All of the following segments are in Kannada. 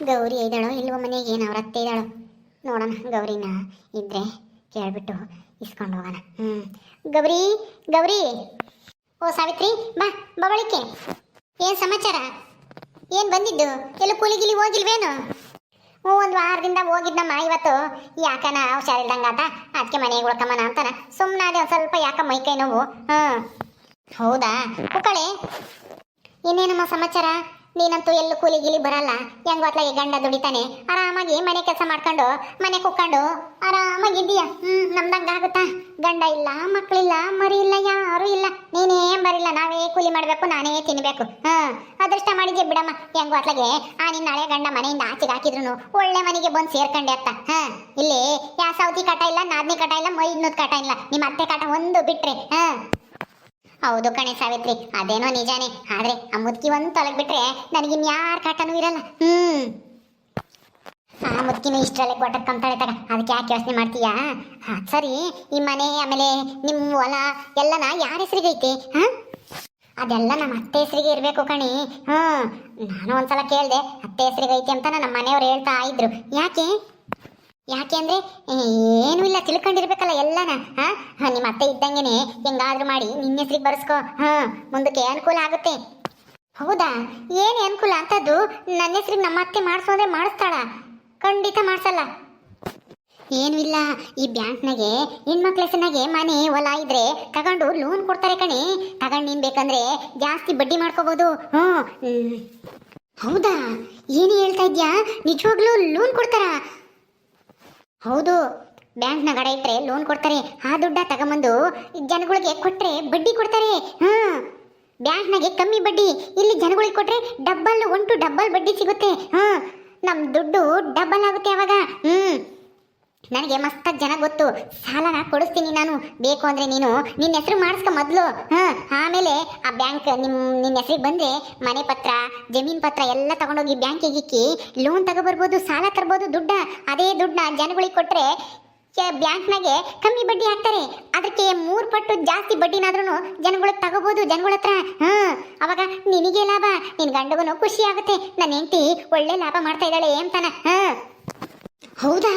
ಗೌರಿ ಇದ್ದಾಳೋ ಇಲ್ವೋ ಮನೆಗೆ? ಏನು ಅವ್ರ ಅತ್ತೆ ಇದ್ದಾಳೋ ನೋಡೋಣ, ಗೌರಿನ ಇದ್ರೆ ಕೇಳಿಬಿಟ್ಟು ಇಸ್ಕೊಂಡು ಹೋಗೋಣ. ಹ್ಞೂ ಗೌರಿ ಗೌರಿ! ಓ, ಸಾವಿತ್ರಿ, ಬಾ ಬವಳಿಕೆ ಏನು ಸಮಾಚಾರ? ಏನು ಬಂದಿದ್ದು? ಎಲ್ಲ ಕೂಲಿಗಿಲಿ ಹೋಗಿಲ್ವೇನು? ಹ್ಞೂ, ಒಂದು ವಾರದಿಂದ ಹೋಗಿದ್ನಮ್ಮ ಇವತ್ತು. ಯಾಕನ ಆತ? ಅದಕ್ಕೆ ಮನೆಗೆ ಉಳ್ಕಮ್ಮನ ಅಂತಾನ. ಸುಮ್ಮನಾದೆ ಒಂದು ಸ್ವಲ್ಪ ಯಾಕ ಮೈಕೈ ನೋವು? ಹ್ಞೂ ಹೌದಾ? ಕುಕ್ಕಳೆ ಇನ್ನೇನಮ್ಮ ಸಮಾಚಾರ? ನೀನಂತೂ ಎಲ್ಲೂ ಕೂಲಿ ಗಿಲಿ ಬರಲ್ಲ. ಹೆಂಗ್ ಹೊತ್ಲಾಗೆ ಗಂಡ ದುಡಿತಾನೆ? ಆರಾಮಾಗಿ ಮನೆ ಕೆಲಸ ಮಾಡ್ಕೊಂಡು, ಮನೆ ಕುಕ್ಕೊಂಡು ಆರಾಮಾಗಿದ್ದೀಯ? ಹ್ಮ್, ನಮ್ದಂಗ ಆಗುತ್ತಾ? ಗಂಡ ಇಲ್ಲ ಮಕ್ಕಳಿಲ್ಲ ಮರಿ ಇಲ್ಲ, ಯಾರು ಇಲ್ಲ. ನೀನೇ ಬರಿಲ್ಲ ನಾವೇ ಕೂಲಿ ಮಾಡ್ಬೇಕು, ನಾನೇ ತಿನ್ಬೇಕು. ಹಾ, ಅದೃಷ್ಟ ಮಾಡಿದ್ಯ ಬಿಡಮ್ಮ? ಹೆಂಗ್ ಹೊತ್ಲಾಗೆ ಆ ನಿನ್ನ ಹಳೆ ಗಂಡ ಮನೆಯಿಂದ ಆಚೆಗೆ ಹಾಕಿದ್ರು ಒಳ್ಳೆ ಮನೆಗೆ ಬಂದು ಸೇರ್ಕೊಂಡೆ ಅತ್ತ ಹಾ, ಇಲ್ಲಿ, ಯಾ, ಸೌತಿ ಕಟ ಇಲ್ಲ, ನಾದ್ನಿ ಕಟ ಇಲ್ಲ ಮೈದ್ನೂದ್ ಕಟ ಇಲ್ಲ. ನಿಮ್ಮ ಅತ್ತೆ ಕಟ ಒಂದು ಬಿಟ್ರೆ, ಹಾ. ಹೌದು ಕಣೆ ಸಾವಿತ್ರಿ. ಅದೇನೋ ನಿಜಾನೇ. ಆದ್ರೆ ಆ ಮುದ್ಕಿ ಬಿಟ್ರೆ ನನಗಿನ್ಯಾರ ಕಾಟನೂ ಇರಲ್ಲ. ಹ್ಮ್. ಆ ಮುದ್ಕಿನ ಇಷ್ಟರಲ್ಲೇ ಕೊಟ್ಟಕ್ಕಂತಾಳೆ ತಗ. ಅದಕ್ಕೆ ಯಾಕೆ ಯೋಚನೆ ಮಾಡ್ತೀಯಾ? ಹಾ ಸರಿ. ಈ ಮನೆ, ಆಮೇಲೆ ನಿಮ್ಮ ಹೊಲ, ಎಲ್ಲನ ಯಾರ ಹೆಸರಿಗೈತಿ ಹ ಅದೆಲ್ಲ ನಮ್ಮ ಅತ್ತೆ ಹೆಸರಿಗೆ ಇರಬೇಕು ಕಣಿ. ಹ್ಮ್. ನಾನು ಒಂದ್ಸಲ ಕೇಳ್ದೆ, ಅತ್ತೆ ಹೆಸರಿಗೈತಿ ಅಂತ ನಮ್ಮ ಮನೆಯವ್ರು ಹೇಳ್ತಾ ಇದ್ರು. ಯಾಕೆ? ಯಾಕೆ ಅಂದ್ರೆ ಏನು ಇಲ್ಲ ತಿಳ್ಕೊಂಡಿರ್ಬೇಕಲ್ಲ ಎಲ್ಲನ ಹಾ? ಹಾ, ನಿಮ್ಮ ಅತ್ತೆ ಇದ್ದಂಗೆನೆ ಹೆಂಗಾದ್ರೂ ಮಾಡಿ ನಿನ್ನ ಹೆಸ್ರಿಗೆ ಬರ್ಸ್ಕೋ ಹಾ? ಮುಂದಕ್ಕೆ ಅನುಕೂಲ ಆಗುತ್ತೆ. ಹೌದಾ? ಏನು ಅನುಕೂಲ ಅಂತದ್ದು ನನ್ನ ಹೆಸ್ರಿಗೆ ನಮ್ಮ ಅತ್ತೆ ಮಾಡಿಸು ಅಂದ್ರೆ ಮಾಡಿಸ್ತಾಳ? ಖಂಡಿತ ಮಾಡಿಸಲ್ಲ. ಏನು ಇಲ್ಲ ಈ ಬ್ಯಾಂಕ್ನಾಗೆ ಹೆಣ್ಮಕ್ಳ ಹೆಸರಿನಾಗೆ ಮನೆ ಹೊಲ ಇದ್ರೆ ತಗೊಂಡು ಲೋನ್ ಕೊಡ್ತಾರೆ ಕಣೆ. ತಗೊಂಡು ನೀನ್ ಬೇಕಂದ್ರೆ ಜಾಸ್ತಿ ಬಡ್ಡಿ ಮಾಡ್ಕೋಬಹುದು ಹ್ಞೂ? ಹೌದಾ? ಏನು ಹೇಳ್ತಾ ಇದ್ಯಾ? ನಿಜವಾಗ್ಲೂ ಲೋನ್ ಕೊಡ್ತಾರಾ? ಹೌದು. ಬ್ಯಾಂಕ್ನ ಗಡ ಇಟ್ಟರೆ ಲೋನ್ ಕೊಡ್ತಾರೆ. ಆ ದುಡ್ಡ ತಗೊಂಬಂದು ಜನಗಳಿಗೆ ಕೊಟ್ಟರೆ ಬಡ್ಡಿ ಕೊಡ್ತಾರೆ. ಹಾಂ. ಬ್ಯಾಂಕ್ನಾಗೆ ಕಮ್ಮಿ ಬಡ್ಡಿ, ಇಲ್ಲಿ ಜನಗಳಿಗೆ ಕೊಟ್ರೆ ಡಬ್ಬಲ್ ಒನ್ ಟು ಡಬ್ಬಲ್ ಬಡ್ಡಿ ಸಿಗುತ್ತೆ. ಹಾಂ. ನಮ್ಮ ದುಡ್ಡು ಡಬ್ಬಲ್ ಆಗುತ್ತೆ ಅವಾಗ. ಹ್ಮ್. ನನಗೆ ಮಸ್ತ ಜನ ಗೊತ್ತು. ಸಾಲನ ಕೊಡಿಸ್ತೀನಿ ನಾನು. ಬೇಕು ಅಂದ್ರೆ ನೀನು. ನಿನ್ನ ಹೆಸರು ಮಾಡಿಸ್ಕೊ ಮೊದಲು. ಹಾಂ, ಆಮೇಲೆ ಆ ಬ್ಯಾಂಕ್ ನಿಮ್ಮ ನಿನ್ನ ಹೆಸರಿಗೆ ಬಂದ್ರೆ ಮನೆ ಪತ್ರ, ಜಮೀನ್ ಪತ್ರ ಎಲ್ಲ ತಗೊಂಡೋಗಿ ಬ್ಯಾಂಕಿಗೆ ಇಕ್ಕಿ ಲೋನ್ ತಗೋಬರ್ಬೋದು, ಸಾಲ ತರ್ಬೋದು, ದುಡ್ಡ. ಅದೇ ದುಡ್ಡನ್ನ ಜನಗಳಿಗೆ ಕೊಟ್ರೆ ಬ್ಯಾಂಕ್ನಾಗೆ ಕಮ್ಮಿ ಬಡ್ಡಿ ಹಾಕ್ತಾರೆ. ಅದಕ್ಕೆ ಮೂರು ಪಟ್ಟು ಜಾಸ್ತಿ ಬಡ್ಡಿನಾದ್ರೂ ಜನಗಳಿಗೆ ತಗೋಬೋದು, ಜನಗಳ ಹತ್ರ. ಹಾಂ, ಅವಾಗ ನಿನಗೆ ಲಾಭ ನಿನ್ನ ಗಂಡಗೂ ಖುಷಿ ಆಗುತ್ತೆ. ನನ್ನ ಹೆಂಡತಿ ಒಳ್ಳೆ ಲಾಭ ಮಾಡ್ತಾ ಇದ್ದಾಳೆ ಅಂತಾನ. ಹಾಂ. ಹೌದಾ?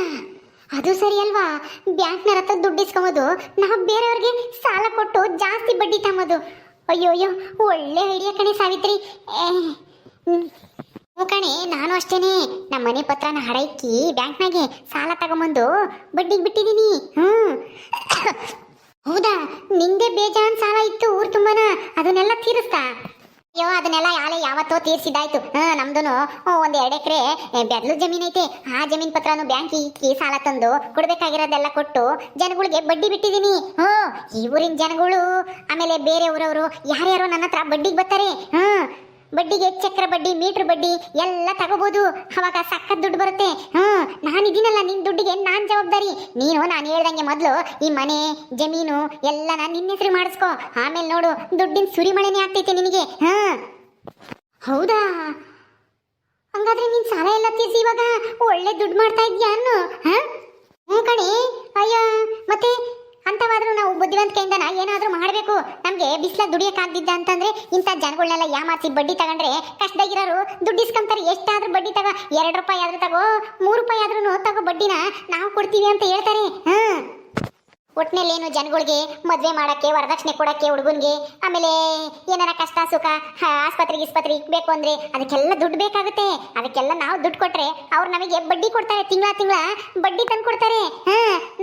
ಅದು ಸರಿ ಅಲ್ವಾ? ಬ್ಯಾಂಕ್ನ ಹತ್ರ ದುಡ್ಡು ಇಸ್ಕೊಂಬೋದು, ನಾವು ಬೇರೆಯವ್ರಿಗೆ ಸಾಲ ಕೊಟ್ಟು ಜಾಸ್ತಿ ಬಡ್ಡಿ ತಮ್ಮದು. ಅಯ್ಯೋ ಅಯ್ಯೋ ಒಳ್ಳೆ ಐಡಿಯಾ ಕಣೆ ಸಾವಿತ್ರಿ. ಹ್ಞೂ ಕಣೆ, ನಾನು ಅಷ್ಟೇನೆ. ನಮ್ಮ ಮನೆ ಪತ್ರನ ಹಡೈಕಿ ಬ್ಯಾಂಕ್ನಾಗೆ ಸಾಲ ತಗೊಂಬಂದು ಬಡ್ಡಿಗೆ ಬಿಟ್ಟಿದ್ದೀನಿ ಹ್ಞೂ ಹೌದಾ? ನಿಂದೆ ಬೇಜಾನ್ ಸಾಲ ಇತ್ತು ಊರು ತುಂಬಾನ. ಅದನ್ನೆಲ್ಲ ತೀರಿಸ್ತಾ? ಅಯ್ಯೋ ಅದನ್ನೆಲ್ಲ ಯಾಳೆ ಯಾವತ್ತೋ ತೀರ್ಸಿದಾಯ್ತು ಹ್ಮ್ ನಮ್ದುನು ಒಂದ್ ಎರಡ್ ಎಕರೆ ಬೆದ್ಲು ಜಮೀನ್ ಐತೆ. ಆ ಜಮೀನ್ ಪತ್ರನು ಬ್ಯಾಂಕ್ ಇಕ್ಕಿ ಸಾಲ ತಂದು ಕೊಡ್ಬೇಕಾಗಿರೋದೆಲ್ಲ ಕೊಟ್ಟು ಜನಗಳಿಗೆ ಬಡ್ಡಿ ಬಿಟ್ಟಿದೀನಿ. ಹ್ಮ್, ಈ ಊರಿನ ಜನಗಳು, ಆಮೇಲೆ ಬೇರೆ ಊರವರು, ಯಾರ್ಯಾರು ನನ್ನ ಹತ್ರ ಬಡ್ಡಿಗೆ ಬರ್ತಾರೆ. ಹ್ಮ್ ಬಡ್ಡಿಗೆ ಚಕ್ರ ಬಡ್ಡಿ, ಮೀಟರ್ ಬಡ್ಡಿ ಎಲ್ಲ ತಗೋಬಹುದು ಅವಾಗ ಸಖತ್ ದುಡ್ಡು ಬರುತ್ತೆ. ಹ್ಮ್ ನಾನಿದ್ದೀನಲ್ಲ ನಿನ್ ದುಡ್ಡಿಗೆ ನಾನ್ ಜವಾಬ್ದಾರಿ. ನೀನು, ನಾನು ಹೇಳ್ದಂಗೆ ಮೊದಲು ಈ ಮನೆ, ಜಮೀನು ಎಲ್ಲ ನಾನು ನಿನ್ನ ಹೆಸರು ಮಾಡಿಸ್ಕೊ. ಆಮೇಲೆ ನೋಡು, ದುಡ್ಡಿನ ಸುರಿಮಳೆನೇ ಆಗ್ತೈತೆ ನಿನಗೆ. ಹಾ ಹೌದಾ? ಹಂಗಾದ್ರೆ ನೀನ್ ಸಾಲ ಎಲ್ಲ ತೀರ್ಸಿ ಇವಾಗ ಒಳ್ಳೆ ದುಡ್ಡು ಮಾಡ್ತಾ ಇದ್ಯಾ ಅನ್ನು? ಹಾ ಹ್ಞೂ ಕಣಿ. ಅಯ್ಯ, ಮತ್ತೆ ಅಂತವಾದ್ರೂ ನಾವು ಬುದ್ಧಿವಂತಿಕೆಯಿಂದ ಏನಾದರೂ ಮಾಡಬೇಕು? ನಮ್ಗೆ ಬಿಸಿಲ ದುಡಿಯಕ್ಕಾಗ್ದಿದ್ದ ಅಂತಂದ್ರೆ ಇಂಥ ಜನಗಳನ್ನೆಲ್ಲ ಯಾಮಾರಿಸಿ ಬಡ್ಡಿ ತಗೊಂಡ್ರೆ ಕಷ್ಟದಾಗಿರೋರು ದುಡ್ಡು ಇಸ್ಕೊಂತಾರೆ. ಎಷ್ಟಾದ್ರೂ ಬಡ್ಡಿ ತಗೋ. ಎರಡು ರೂಪಾಯಿ ಆದ್ರೂ ತಗೋ. ಮೂರು ರೂಪಾಯಿ ಆದ್ರೂ ತಗೋ ಬಡ್ಡಿನ. ನಾವು ಕೊಡ್ತೀವಿ ಅಂತ ಹೇಳ್ತಾರೆ. ಹಾ. ಒಟ್ನಲ್ಲಿ ಏನು ಜನಗಳಿಗೆ ಮದುವೆ ಮಾಡಕ್ಕೆ, ವರದಕ್ಷಿಣೆ ಕೊಡಕ್ಕೆ, ಹುಡುಗನಿಗೆ, ಆಮೇಲೆ ಏನಾರ ಕಷ್ಟ, ಸುಖ ಆಸ್ಪತ್ರೆಗೆ ಇಸ್ಪತ್ರೆ ಇಕ್ಬೇಕು ಅಂದರೆ ಅದಕ್ಕೆಲ್ಲ ದುಡ್ಡು ಬೇಕಾಗುತ್ತೆ. ಅದಕ್ಕೆಲ್ಲ ನಾವು ದುಡ್ಡು ಕೊಟ್ಟರೆ ಅವ್ರು ನಮಗೆ ಬಡ್ಡಿ ಕೊಡ್ತಾರೆ, ತಿಂಗಳ ತಿಂಗಳ ಬಡ್ಡಿ ತಂದು ಕೊಡ್ತಾರೆ. ಹಾ,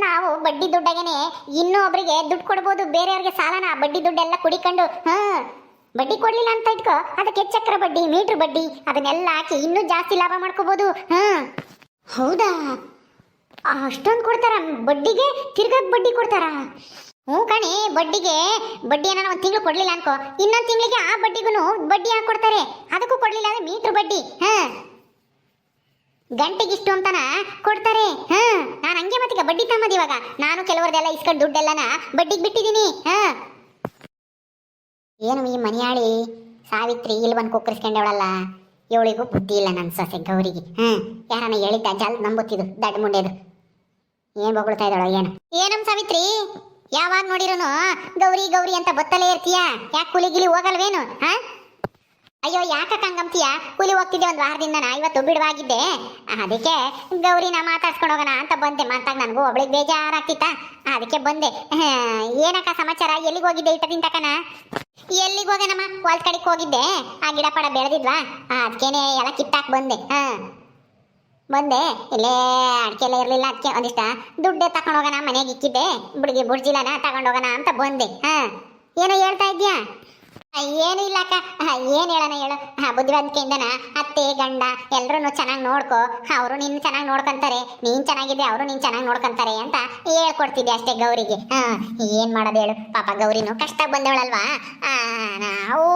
ನಾವು ಬಡ್ಡಿ ದುಡ್ಡಾಗೇನೆ ಇನ್ನೂ ಒಬ್ರಿಗೆ ದುಡ್ಡು ಕೊಡ್ಬೋದು, ಬೇರೆಯವ್ರಿಗೆ ಸಾಲನ ಬಡ್ಡಿ ದುಡ್ಡೆಲ್ಲ ಕುಡಿಕೊಂಡು, ಹಾ, ಬಡ್ಡಿ ಕೊಡ್ಲಿಲ್ಲ ಅಂತ ಇಟ್ಕೋ. ಅದಕ್ಕೆ ಚಕ್ರ ಬಡ್ಡಿ, ಮೀಟರ್ ಬಡ್ಡಿ, ಅದನ್ನೆಲ್ಲ ಹಾಕಿ ಇನ್ನೂ ಜಾಸ್ತಿ ಲಾಭ ಮಾಡ್ಕೋಬಹುದು ಹಾ. ಹೌದಾ? ಅಷ್ಟೊಂದು ಕೊಡ್ತಾರ. ಬಡ್ಡಿಗೆ ತಿರ್ಗಕ್ಕೆ ಬಡ್ಡಿ ಕೊಡ್ತಾರ. ಹ್ಞೂ ಕಣಿ, ಬಡ್ಡಿಗೆ ಬಡ್ಡಿ ಏನಾರ ಒಂದು ತಿಂಗಳು ಕೊಡಲಿಲ್ಲ ಅನ್ಕೋ. ಇನ್ನೊಂದು ತಿಂಗಳಿಗೆ ಆ ಬಡ್ಡಿಗೂ ಬಡ್ಡಿ ಹಾಕಿ ಕೊಡ್ತಾರೆ? ಅದಕ್ಕೂ ಕೊಡಲಿಲ್ಲ ಅಂದ್ರೆ ಮೀಟ್ರ್ ಬಡ್ಡಿ. ಹಾಂ. ಗಂಟೆಗೆ ಇಷ್ಟು ಅಂತಾನ ಕೊಡ್ತಾರೆ. ಹಾಂ. ನಾನು ಹಂಗೆ ಮತ್ತೀಗ ಬಡ್ಡಿ ತಮ್ಮದು ಇವಾಗ. ನಾನು ಕೆಲವರದೆಲ್ಲ ಇಸ್ಕೊಂಡು ದುಡ್ಡೆಲ್ಲನ ಬಡ್ಡಿಗೆ ಬಿಟ್ಟಿದ್ದೀನಿ. ಹಾಂ. ಏನು ಈ ಮನೆಯಾಳಿ? ಸಾವಿತ್ರಿ ಇಲ್ಲಿ ಬಂದು ಕುಕ್ಕರಿಸ್ಕೊಂಡವಳಲ್ಲ. ಇವಳಿಗೂ ಬುದ್ಧಿ ಇಲ್ಲ ನನ್ನ ಸೊಸೆ ಗೌರಿಗೆ. ಹ್ಞೂ ಯಾರನ್ನ ಹೇಳಿದ್ದ ಜಲ್ ನಂಬುತ್ತಿದ್ದು ದಡ್ಡ ಮುಂಡೆದು. ಏನ್ ಬೊಗಳ್ತಾ ಇದ್ದಾಳೋ, ಏನು? ಏನಮ್ ಸಾವಿತ್ರಿ? ಯಾವಾಗ ನೋಡಿರೋನು, ಗೌರಿ ಗೌರಿ ಅಂತ ಬತ್ತಲೇ ಇರ್ತೀಯ? ಯಾಕೆ ಕುಲಿಗಿಲಿ ಹೋಗಲ್ವೇನು, ಹಾ? ಅಯ್ಯೋ ಯಾಕಕ್ಕ ಹಂಗಂತೀಯ ಕೂಲಿ ಹೋಗ್ತಿದ್ದೆ ಒಂದು ವಾರದಿಂದ ನಾ ಇವತ್ತು ಬಿಡುವಾಗಿದ್ದೆ. ಅದಕ್ಕೆ ಗೌರಿನ ಮಾತಾಡ್ಸ್ಕೊಂಡು ಹೋಗೋಣ ಅಂತ ಬಂದೆ. ಮಾತಾಗ ನನಗೂ ಒಬ್ಳಿಗೆ ಬೇಜಾರಾಗ್ತಿತ್ತ? ಅದಕ್ಕೆ ಬಂದೆ. ಏನಕ್ಕ ಸಮಾಚಾರ? ಎಲ್ಲಿಗೆ ಹೋಗಿದ್ದೆ ಇಟ್ಟದಿಂದ ಕಣ ಎಲ್ಲಿಗೆ ಹೋಗೋಣಮ್ಮ ಹೊಲ್ದ ಕಡೆಗೆ ಹೋಗಿದ್ದೆ. ಆ ಗಿಡ ಪಡ ಬೆಳೆದಿದ್ವಾ? ಅದಕ್ಕೇನೆ ಎಲ್ಲ ಕಿತ್ತಾಕ್ ಬಂದೆ. ಹಾ ಬಂದೆ ಇಲ್ಲೇ ಅಡಿಕೆಲ್ಲ ಇರಲಿಲ್ಲ ಅದಕ್ಕೆ ಒಂದಿಷ್ಟ ದುಡ್ಡೆ ತಗೊಂಡೋಗೋಣ ಮನೆಗೆ ಇಕ್ಕಿದ್ದೆ ಬುಡ್ಗಿ ಬುಡ್ಜಿಲನ ತಗೊಂಡು ಹೋಗೋಣ ಅಂತ ಬಂದೆ. ಹಾ, ಏನೋ ಹೇಳ್ತಾ ಇದ್ಯಾ? ಏನು ಇಲ್ಲ ಅಕ್ಕ ಏನು ಹೇಳೋಣ ಹೇಳು? ಬುದ್ಧಿವಂತಿಕೆಯಿಂದನ? ಅತ್ತೆ, ಗಂಡ ಎಲ್ಲರೂ ಚೆನ್ನಾಗಿ ನೋಡ್ಕೋ. ಅವರು ನಿನ್ನ ಚೆನ್ನಾಗಿ ನೋಡ್ಕೊಂತಾರೆ. ನೀನ್ ಚೆನ್ನಾಗಿದೆ ಅವರು ನೀನ್ ಚೆನ್ನಾಗಿ ನೋಡ್ಕೊಂತಾರೆ ಅಂತ ಹೇಳ್ಕೊಡ್ತಿದ್ದೆ ಅಷ್ಟೇ ಗೌರಿಗೆ. ಹಾಂ, ಏನು ಮಾಡೋದು ಹೇಳು? ಪಾಪ ಗೌರಿನು ಕಷ್ಟ ಬಂದವಳಲ್ವಾ? ನಾವು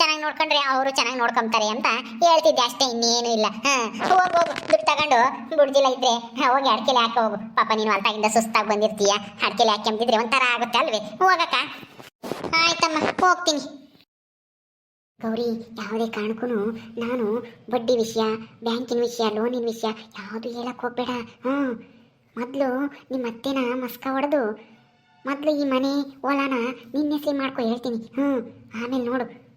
ಚೆನ್ನಾಗಿ ನೋಡ್ಕೊಂಡ್ರೆ ಅವರು ಚೆನ್ನಾಗಿ ನೋಡ್ಕೊಂತಾರೆ ಅಂತ ಹೇಳ್ತಿದ್ದೆ ಅಷ್ಟೇ, ಇನ್ನೇನು ಇಲ್ಲ. ಹಾಂ, ಹೋಗ್, ಹೋಗು, ದುಡ್ಡು ತಗೊಂಡು ಬುಡ್ಜಿಲ್ಲ ಇದ್ರೆ. ಹೋಗಿ ಅಡ್ಕೆಲೆ ಹಾಕಿ ಹೋಗು. ಪಾಪ ನೀನು ಅಲ್ತಾಗಿಂದ ಸುಸ್ತಾಗಿ ಬಂದಿರ್ತೀಯ? ಅಡ್ಕೆಲೆ ಹಾಕಿ ಒಂಥರ ಆಗುತ್ತೆ ಅಲ್ವೇ? ಹೋಗಕ್ಕ. ಆಯ್ತಮ್ಮ, ಹೋಗ್ತೀನಿ. ಗೌರಿ, ಯಾವುದೇ ಕಾರಣಕ್ಕೂ ನಾನು ಬಡ್ಡಿ ವಿಷಯ, ಬ್ಯಾಂಕಿನ ವಿಷಯ, ಲೋನಿನ ವಿಷಯ ಯಾವುದು ಹೇಳಕ್ಕೆ ಹೋಗ್ಬೇಡ. ಹ್ಞೂ. ಮೊದಲು ನಿಮ್ಮ ಅತ್ತೆನ ಮಸ್ಕ ಹೊಡೆದು ಮೊದಲು ಈ ಮನೆ ಹೊಲನ ನಿನ್ನ ಹೆಸರು ಮಾಡ್ಕೊ ಹೇಳ್ತೀನಿ. ಹ್ಞೂ. ಆಮೇಲೆ ನೋಡು.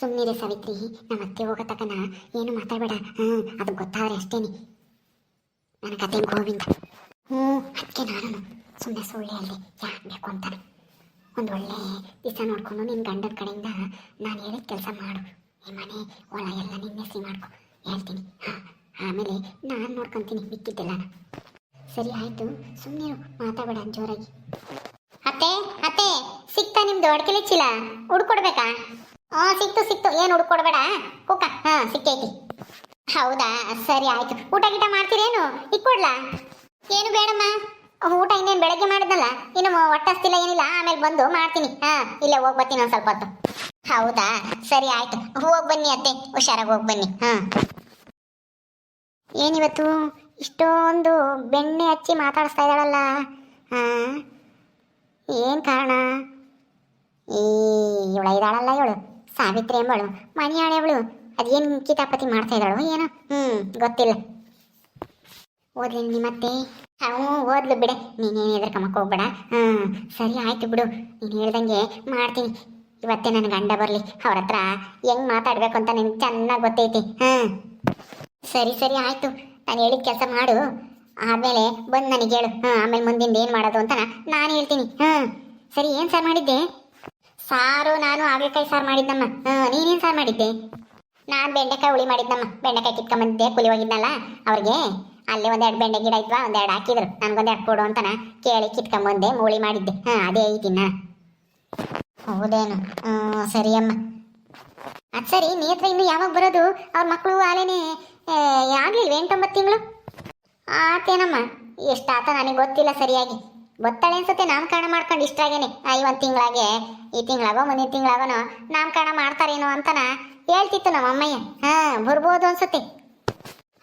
ಸುಮ್ಮನಿದೆ ಸಾವಿತ್ರಿ, ನಮ್ಮ ಅತ್ತೆ ಹೋಗೋ ತಕನ ಏನು ಮಾತಾಡಬೇಡ. ಹ್ಞೂ, ಅದು ಗೊತ್ತಾದ್ರೆ ಅಷ್ಟೇನೆ. ನನ್ನ ಕತೆ ಗೋವಿಂದ ಹ್ಞೂ, ಅದಕ್ಕೆ ನಾನು ಸುಮ್ಮನೆ ಸುಳ್ಳೆ ಅಲ್ಲಿ ಯಾಕೆ ಬೇಕು ಅಂತಾನೆ. ಒಂದು ಒಳ್ಳೆ ದಿವಸ ನೋಡ್ಕೊಂಡು ನಿನ್ನ ಗಂಡನ ಕಡೆಯಿಂದ ನಾನು ಹೇಳಿದ ಕೆಲಸ ಮಾಡು. ಈ ಮನೆ ಹೊಲ ಎಲ್ಲ ನಿನ್ನೆ ಸಿ ಮಾಡ್ಕೊ. ಹೇಳ್ತೀನಿ. ಹಾಂ, ಆಮೇಲೆ ನಾನು ನೋಡ್ಕೊಂತೀನಿ. ಮಿಕ್ಕಿದ್ದೆಲ್ಲ ಸರಿ, ಆಯಿತು. ಸುಮ್ಮನೆ ಮಾತಾಡಬೇಡ ಜೋರಾಗಿ. ಅತ್ತೆ ಅತ್ತೆ, ಸಿಕ್ತಾ ನಿಮ್ದು ಅಡ್ಕೆಲೆ ಚೀಲ? ಹುಡ್ಕೊಡ್ಬೇಕಾ? ಹಾಂ, ಸಿಕ್ತು ಸಿಕ್ತು. ಏನು ಹುಡ್ಕೊಡ್ಬೇಡ? ಕುಕ್ಕ ಹಾಂ, ಸಿಕ್ಕೈತಿ. ಹೌದಾ? ಸರಿ, ಆಯ್ತು. ಊಟ ಗೀಟ ಮಾಡ್ತೀರೇನು? ಇಕ್ಕೊಡ್ಲಾ? ಏನು ಬೇಡಮ್ಮ? ಊಟ ಇನ್ನೇನು ಬೆಳಗ್ಗೆ ಮಾಡಿದ್ನಲ್ಲ? ಇನ್ನು ಹೊಟ್ಟಸ್ತಿಲ್ಲ ಏನಿಲ್ಲ, ಆಮೇಲೆ ಬಂದು ಮಾಡ್ತೀನಿ. ಹಾ, ಇಲ್ಲೇ ಹೋಗಿ ಬರ್ತೀನಿ ಒಂದು ಸ್ವಲ್ಪ ಹೊತ್ತು. ಹೌದಾ? ಸರಿ ಆಯ್ತು. ಹೋಗಿ ಬನ್ನಿ ಅತ್ತೆ, ಹುಷಾರಾಗಿ ಹೋಗಿ ಬನ್ನಿ. ಹಾ. ಏನಿವತ್ತು? ಇಷ್ಟೊಂದು ಬೆಣ್ಣೆ ಹಚ್ಚಿ ಮಾತಾಡಿಸ್ತಾ ಇದ್ದಾಳಲ್ಲ. ಹಾ. ಏನು ಕಾರಣ? ಈ ಇವಳ ಇದ್ದಾಳಲ್ಲ ಇವಳು. ಸಾವಿತ್ರಿ ಎಂಬಳು. ಮನೆಯಾಳೆವಳು ಅದೇನು ಕಿತಾಪತಿ ಮಾಡ್ತಾ ಇದ್ದಾಳು ಏನೋ? ಹ್ಞೂ ಗೊತ್ತಿಲ್ಲ. ಓದ್ಲಿ ನಿಮ್ಮತ್ತೆ? ಹ್ಞೂ ಓದ್ಲು ಬಿಡೆ. ನೀನೇನು ಎದ್ರಕಮ್ಮಕ್ಕೆ ಹೋಗ್ಬೇಡ. ಹ್ಞೂ ಸರಿ ಆಯ್ತು ಬಿಡು. ನೀನು ಹೇಳ್ದಂಗೆ ಮಾಡ್ತೀನಿ. ಇವತ್ತೇ ನನ್ನ ಗಂಡ ಬರಲಿ. ಅವ್ರ ಹತ್ರ ಹೆಂಗ್ ಮಾತಾಡಬೇಕು ಅಂತ ನಿನ್ಗೆ ಚೆನ್ನಾಗಿ ಗೊತ್ತೈತಿ. ಹ್ಞೂ ಸರಿ ಸರಿ ಆಯಿತು. ನಾನು ಹೇಳಿದ ಕೆಲಸ ಮಾಡು. ಆಮೇಲೆ ಬಂದು ನನಗೆ ಹೇಳು. ಹಾಂ ಆಮೇಲೆ ಮುಂದಿಂದ ಏನು ಮಾಡೋದು ಅಂತ ನಾನು ಹೇಳ್ತೀನಿ. ಹ್ಞೂ ಸರಿ, ಏನು ಸಾರು ಮಾಡಿದ್ದೆ? ಸಾರು ನಾನು ಹಾಗಲಕಾಯಿ ಸಾರು ಮಾಡಿದ್ದಮ್ಮ. ಹಾಂ ನೀನೇನು ಸಾರು ಮಾಡಿದ್ದೆ? ನಾನು ಬೆಂಡೆಕಾಯಿ ಹುಳಿ ಮಾಡಿದ್ದಮ್ಮ. ಬೆಂಡೆಕಾಯಿ ಕಿತ್ಕೊಂಬಂದಿದ್ದೆ ಕುಲಿ ಹೋಗಿದ್ನಲ್ಲ ಅವ್ರಿಗೆ. ಅಲ್ಲೇ ಒಂದೆರಡು ಬೆಂಡೆ ಗಿಡ ಇದ್ವಾ, ಒಂದೆರಡು ಹಾಕಿದ್ರು. ನನಗೊಂದೆರಡು ಕೊಡು ಅಂತನ. ಕೇಳಿ ಕಿತ್ಕೊಂಬಂದೆ ಮೂಳಿ ಮಾಡಿದ್ದೆ. ಹಾಂ, ಅದೇ ಐತಿನ ಹೌದೇನು? ಹ್ಞೂ ಸರಿ ಅಮ್ಮ. ಅದು ಸರಿ, ನೀ ಇನ್ನು ಯಾವಾಗ ಬರೋದು? ಅವ್ರ ಮಕ್ಕಳು ಆಲೇನೆ ಆಗ್ಲಿಲ್ವ ಎಂಟೊಂಬತ್ತು ತಿಂಗಳು? ಆತೇನಮ್ಮ ಎಷ್ಟಾತ ನನಗೆ ಗೊತ್ತಿಲ್ಲ ಸರಿಯಾಗಿ. ಗೊತ್ತಾಳೆ ಅನ್ಸುತ್ತೆ ನಾಮಕರಣ ಮಾಡ್ಕೊಂಡು ಇಷ್ಟಾಗೇನೆ ಆಗೇನೆ. ಒಂದು ತಿಂಗಳಾಗೆ, ಈ ತಿಂಗಳಾಗೋ, ಮುಂದಿನ ತಿಂಗಳಾಗೋನೋ ನಾಮಕರಣ ಮಾಡ್ತಾರೇನೋ ಅಂತನ ಹೇಳ್ತಿತ್ತು ನಮ್ಮ ಅಮ್ಮಯ್ಯ ಹಾ, ಬರ್ಬೋದು ಅನ್ಸುತ್ತೆ.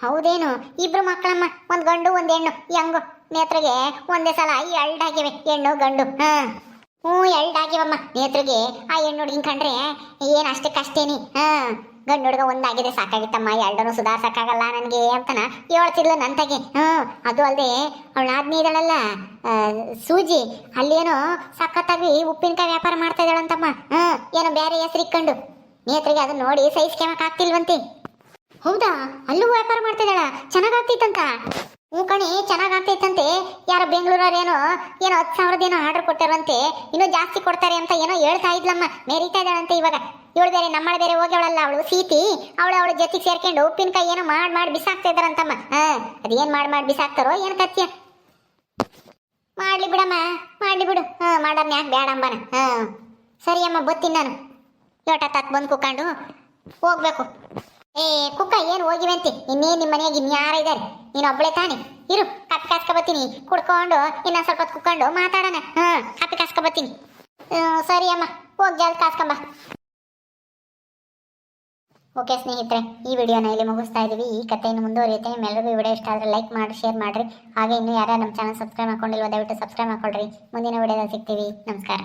ಹೌದೇನು? ಇಬ್ರು ಮಕ್ಕಳಮ್ಮ, ಒಂದ್ ಗಂಡು, ಒಂದ್ ಹೆಣ್ಣು. ಹೆಂಗು? ನೇತ್ರಿಗೆ ಒಂದೇ ಸಲ ಎರಡಾಗಿವೆ ಹೆಣ್ಣು, ಗಂಡು. ಹಾ. ಹ್ಞೂ ಎರಡಾಗಿವಮ್ಮ ನೇತ್ರಿಗೆ ಆ ಹೆಣ್ಣು ಹುಡುಗಿನ ಕಂಡ್ರೆ ಏನ್ ಅಷ್ಟಕ್ಕಷ್ಟೇನಿ ಹಾ. ಗಂಡು ಹುಡುಗ ಒಂದಾಗಿದೆ, ಸಾಕಾಗಿತ್ತಮ್ಮ. ಎರಡನ್ನು ಸುಧಾರ್ಸಕ್ಕಾಗಲ್ಲ ನನಗೆ ಅಂತನ ಹೇಳ್ತಿದ್ಲು ನಂತಾಗೆ. ಹ್ಞೂ, ಅದು ಅಲ್ಲದೆ ಅವಳ ಆದ್ಮಿ ಸೂಜಿ. ಅಲ್ಲೇನೋ ಸಖತ್ತಾಗಿ ಉಪ್ಪಿನಕಾಯಿ ವ್ಯಾಪಾರ ಮಾಡ್ತಾ ಇದ್ದಾಳಂತಮ್ಮ. ಹ್ಞೂ, ಏನೋ ಬೇರೆ ಹೆಸರು ಇಕ್ಕಂಡು ನೇತ್ರಿಗೆ ಅದನ್ನ ನೋಡಿ ಸಹಿಸ್ಕೆಮಕ್ ಆಗ್ತಿಲ್ವಂತೆ ಹೌದಾ? ಅಲ್ಲೂ ವ್ಯಾಪಾರ ಮಾಡ್ತಿದ್ದಾಳ? ಚೆನ್ನಾಗಾಗ್ತೈತಂತ ಹ್ಞೂ ಕಣಿ ಚೆನ್ನಾಗಾಗ್ತೈತಂತೆ ಯಾರೋ ಬೆಂಗಳೂರವ್ರೇನೋ ಏನೋ ಹತ್ತು ಸಾವಿರದೇನೋ ಆರ್ಡರ್ ಕೊಟ್ಟಾರಂತೆ. ಇನ್ನೂ ಜಾಸ್ತಿ ಕೊಡ್ತಾರೆ ಅಂತ ಏನೋ ಹೇಳ್ತಾ ಇದ್ಲಮ್ಮ. ಮೇರಿತಾ ಇದ್ದಾಳಂತೆ ಇವಾಗ. ಇವಳು ಬೇರೆ, ನಮ್ಮಳ ಬೇರೆ ಹೋಗ್ಯವಳಲ್ಲ ಅವಳು, ಸೀತಿ. ಅವಳು ಅವಳ ಜೊತೆಗೆ ಸೇರ್ಕೊಂಡು ಉಪ್ಪಿನಕಾಯಿ ಏನೋ ಮಾಡಿ ಮಾಡಿ ಬಿಸಾಕ್ತಾ ಇದ್ದಾರಂತಮ್ಮ. ಹಾಂ, ಅದೇನು ಮಾಡಿ ಮಾಡಿ ಬಿಸಾಕ್ತಾರೋ ಏನು ಕತ್ಯ ಮಾಡ್ಲಿ ಬಿಡಮ್ಮ, ಮಾಡ್ಲಿ ಬಿಡು. ಹಾಂ ಮಾಡಮ್ಮ ಯಾಕೆ ಬೇಡ ಹಾಂ. ಸರಿ ಅಮ್ಮ ಬತ್ತೀನಿ ನಾನು. ಲೋಟ ತತ್ ಬಂದು ಕುಕ್ಕೊಂಡು ಹೋಗ್ಬೇಕು. ಏ, ಕುಕ್ಕ, ಏನು ಅಂತ? ಇನ್ನೇ ನಿಮ್ಮ ಮನೆಯಾಗ ಇನ್ಯಾರ ಇದ್ದಾರೆ ನೀನು ಒಬ್ಬಳೆ ತಾನೆ. ಇರು ಕಾಪಿ ಕಾಸ್ಕ ಬತ್ತೀನಿ ಕುಡ್ಕೊಂಡು, ಇನ್ನ ಸ್ವಲ್ಪ ಹೊತ್ತು ಕುಕ್ಕೊಂಡು ಮಾತಾಡೋಣ. ಹಾ ಕಾಸ್ಕ ಬತ್ತೀನಿ ಸರಿ ಅಮ್ಮ. ಹೋಗಿ ಜಲ್ದಿ ಕಾಸ್ಕೊಂಬ. ಓಕೆ ಸ್ನೇಹಿತರೆ, ಈ ವಿಡಿಯೋನ ಇಲ್ಲಿ ಮುಗಿಸ್ತಾ ಇದ್ದೀವಿ ಈ ಕಥೆಯನ್ನು ಮುಂದುವರಿಯುತ್ತೆ. ನಿಮ್ಮೆಲ್ಲರಿಗೂ ವಿಡಿಯೋ ಇಷ್ಟ ಆದರೆ ಲೈಕ್ ಮಾಡಿ, ಶೇರ್ ಮಾಡಿರಿ. ಹಾಗೆ ಇನ್ನೂ ಯಾರು ನಮ್ಮ ಚಾನಲ್ ಸಬ್ಸ್ಕ್ರೈಬ್ ಮಾಡ್ಕೊಂಡಿಲ್ವ, ದಯವಿಟ್ಟು ಸಬ್ಸ್ಕ್ರೈಬ್ ಮಾಡ್ಕೊಳ್ರಿ. ಮುಂದಿನ ವಿಡಿಯೋದಲ್ಲಿ ಸಿಗ್ತೀವಿ. ನಮಸ್ಕಾರ.